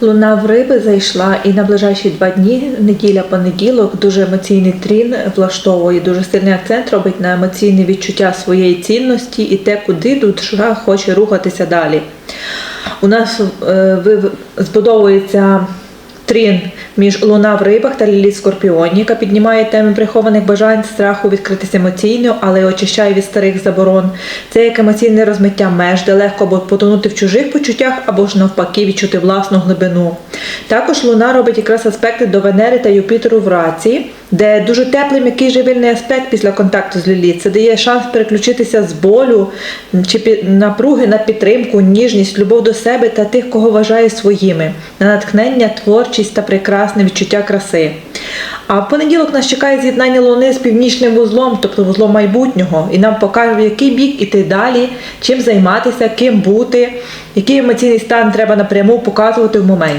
Луна в риби зайшла і на ближайші два дні, неділя понеділок, дуже емоційний трін влаштовує, дуже сильний акцент робить на емоційне відчуття своєї цінності і те, куди душа хоче рухатися далі. У нас е, збудовується трін між луна в рибах та ліліт скорпіон, яка піднімає теми прихованих бажань, страху відкритись емоційно, але й очищає від старих заборон. Це як емоційне розмиття меж, де легко або потонути в чужих почуттях, або ж навпаки відчути власну глибину. Також луна робить якраз аспекти до Венери та Юпітеру в раці, де дуже теплий м'який живильний аспект після контакту з Ліліт. Це дає шанс переключитися з болю чи напруги на підтримку, ніжність, любов до себе та тих, кого вважає своїми, на натхнення, творчість та прекрасне відчуття краси. А в понеділок нас чекає з'єднання Луни з північним вузлом, тобто вузлом майбутнього, і нам покаже, в який бік іти далі, чим займатися, ким бути, який емоційний стан треба напряму показувати в моменті.